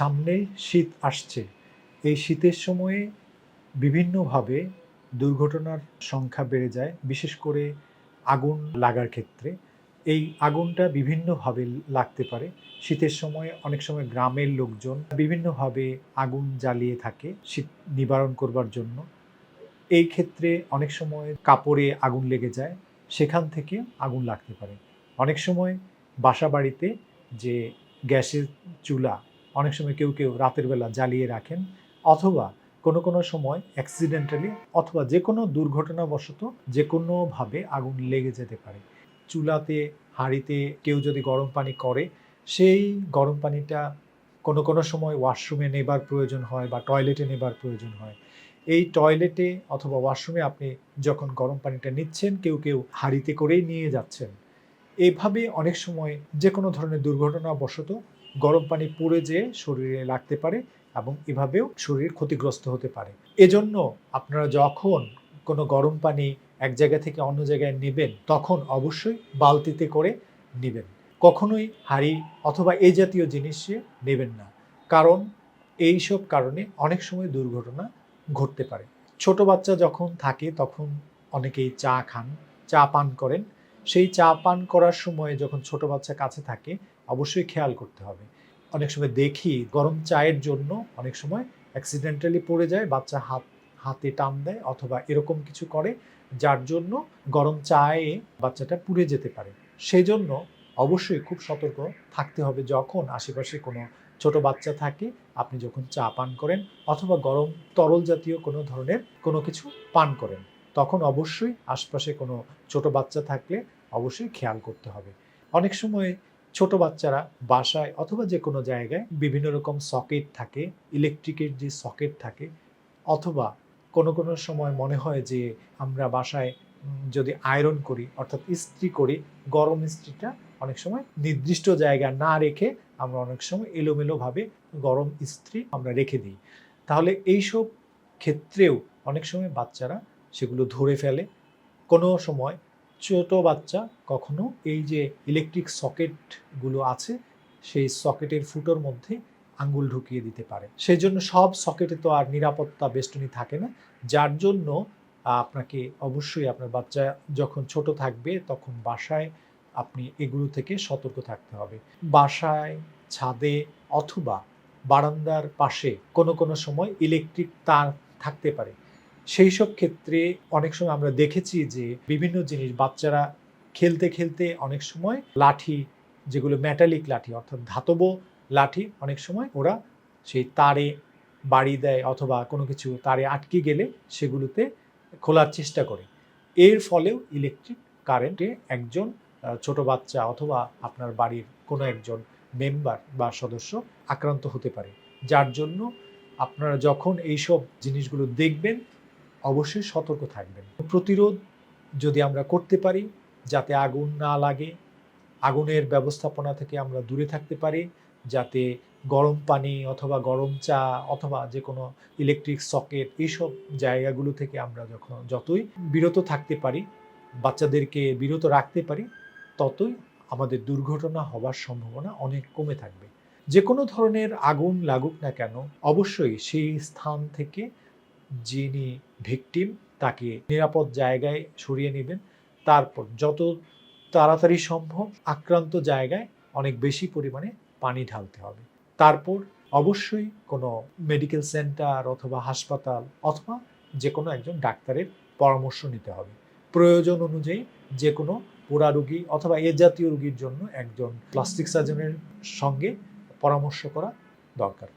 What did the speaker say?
সামনে শীত আসছে। এই শীতের সময়ে বিভিন্নভাবে দুর্ঘটনার সংখ্যা বেড়ে যায়, বিশেষ করে আগুন লাগার ক্ষেত্রে। এই আগুনটা বিভিন্নভাবে লাগতে পারে। শীতের সময় অনেক সময় গ্রামের লোকজন বিভিন্নভাবে আগুন জ্বালিয়ে থাকে শীত নিবারণ করবার জন্য। এই ক্ষেত্রে অনেক সময় কাপড়ে আগুন লেগে যায়, সেখান থেকে আগুন লাগতে পারে। অনেক সময় বাসা বাড়িতে যে গ্যাসের চুলা অনেক সময় কেউ কেউ রাতের বেলা জ্বালিয়ে রাখেন, অথবা কোনো কোনো সময় অ্যাক্সিডেন্টালি অথবা যে কোনো দুর্ঘটনাবশত যে কোনোভাবে আগুন লেগে যেতে পারে। চুলাতে, হাঁড়িতে কেউ যদি গরম পানি করে, সেই গরম পানিটা কোনো কোনো সময় ওয়াশরুমে নেবার প্রয়োজন হয় বা টয়লেটে নেবার প্রয়োজন হয়। এই টয়লেটে অথবা ওয়াশরুমে আপনি যখন গরম পানিটা নিচ্ছেন, কেউ কেউ হাঁড়িতে করেই নিয়ে যাচ্ছেন। এইভাবে অনেক সময় যে কোনো ধরনের দুর্ঘটনা দুর্ঘটনাবশত গরম পানি পড়ে যেয়ে শরীরে লাগতে পারে এবং এভাবেও শরীর ক্ষতিগ্রস্ত হতে পারে। এজন্য আপনারা যখন কোনো গরম পানি এক জায়গা থেকে অন্য জায়গায় নেবেন, তখন অবশ্যই বালতিতে করে নেবেন। কখনোই হাঁড়ি অথবা এই জাতীয় জিনিসে নেবেন না। কারণ এই সব কারণে অনেক সময় দুর্ঘটনা ঘটতে পারে। ছোট বাচ্চা যখন থাকে, তখন অনেকেই চা খান, চা পান করেন। সেই চা পান করার সময় যখন ছোট বাচ্চা কাছে থাকে, অবশ্যই খেয়াল করতে হবে। অনেক সময় দেখি গরম চায়ের জন্য অনেক সময় অ্যাক্সিডেন্টালি পড়ে যায়, বাচ্চা হাত, হাতে টান দেয় অথবা এরকম কিছু করে যার জন্য গরম চায়ে বাচ্চাটা পুড়ে যেতে পারে। সেই জন্য অবশ্যই খুব সতর্ক থাকতে হবে যখন আশেপাশে কোনো ছোট বাচ্চা থাকে, আপনি যখন চা পান করেন অথবা গরম তরল জাতীয় কোনো ধরনের কোনো কিছু পান করেন। তখন অবশ্যই আশপাশে কোনো ছোট বাচ্চা থাকলে অবশ্যই খেয়াল করতে হবে। অনেক সময় ছোট বাচ্চারা বাসায় অথবা যে কোনো জায়গায় বিভিন্ন রকম সকেট থাকে, ইলেকট্রিকের যে সকেট থাকে, অথবা কোনো কোনো সময় মনে হয় যে আমরা বাসায় যদি আয়রন করি, অর্থাৎ ইস্ত্রি করি, গরম ইস্ত্রিটা অনেক সময় নির্দিষ্ট জায়গা না রেখে আমরা অনেক সময় এলোমেলোভাবে গরম ইস্ত্রি আমরা রেখে দিই। তাহলে এইসব ক্ষেত্রেও অনেক সময় বাচ্চারা সেগুলো ধরে ফেলে। কোনো সময় ছোট বাচ্চা কখনো এই যে ইলেকট্রিক সকেটগুলো আছে, সেই সকেটের ফুটোর মধ্যে আঙ্গুল ঢুকিয়ে দিতে পারে। সেই জন্য সব সকেটে তো আর নিরাপত্তা বেষ্টনী থাকে না। যার জন্য আপনাকে অবশ্যই আপনার বাচ্চা যখন ছোট থাকবে, তখন বাসায় আপনি এগুলো থেকে সতর্ক থাকতে হবে। বাসায়, ছাদে অথবা বারান্দার পাশে কোনো কোনো সময় ইলেকট্রিক তার থাকতে পারে। সেই সব ক্ষেত্রে অনেক সময় আমরা দেখেছি যে বিভিন্ন জিনিস বাচ্চারা খেলতে খেলতে অনেক সময় লাঠি, যেগুলো মেটালিক লাঠি, অর্থাৎ ধাতব লাঠি, অনেক সময় ওরা সেই তারে বাড়ি দেয় অথবা কোনো কিছু তারে আটকে গেলে সেগুলোতে খোলার চেষ্টা করে। এর ফলেও ইলেকট্রিক কারেন্টে একজন ছোট বাচ্চা অথবা আপনার বাড়ির কোনো একজন মেম্বার বা সদস্য আক্রান্ত হতে পারে। যার জন্য আপনারা যখন এইসব জিনিসগুলো দেখবেন অবশ্যই সতর্ক থাকবেন। প্রতিরোধ যদি আমরা করতে পারি, যাতে আগুন না লাগে, আগুনের ব্যবস্থাপনা থেকে আমরা দূরে থাকতে পারি, যাতে গরম পানি অথবা গরম চা অথবা যে কোনো ইলেকট্রিক সকেট এইসব জায়গাগুলো থেকে আমরা যখন, যতই বিরত থাকতে পারি, বাচ্চাদেরকে বিরত রাখতে পারি, ততই আমাদের দুর্ঘটনা হওয়ার সম্ভাবনা অনেক কমে থাকবে। যে কোনো ধরনের আগুন লাগুক না কেন, অবশ্যই সেই স্থান থেকে যিনি ভিকটিম, তাকে নিরাপদ জায়গায় সরিয়ে নেবেন। তারপর যত তাড়াতাড়ি সম্ভব আক্রান্ত জায়গায় অনেক বেশি পরিমাণে পানি ঢালতে হবে। তারপর অবশ্যই কোনো মেডিকেল সেন্টার অথবা হাসপাতাল অথবা যে কোনো একজন ডাক্তারের পরামর্শ নিতে হবে। প্রয়োজন অনুযায়ী যে কোনো পোড়া রুগী অথবা এ জাতীয় রুগীর জন্য একজন প্লাস্টিক সার্জনের সঙ্গে পরামর্শ করা দরকার।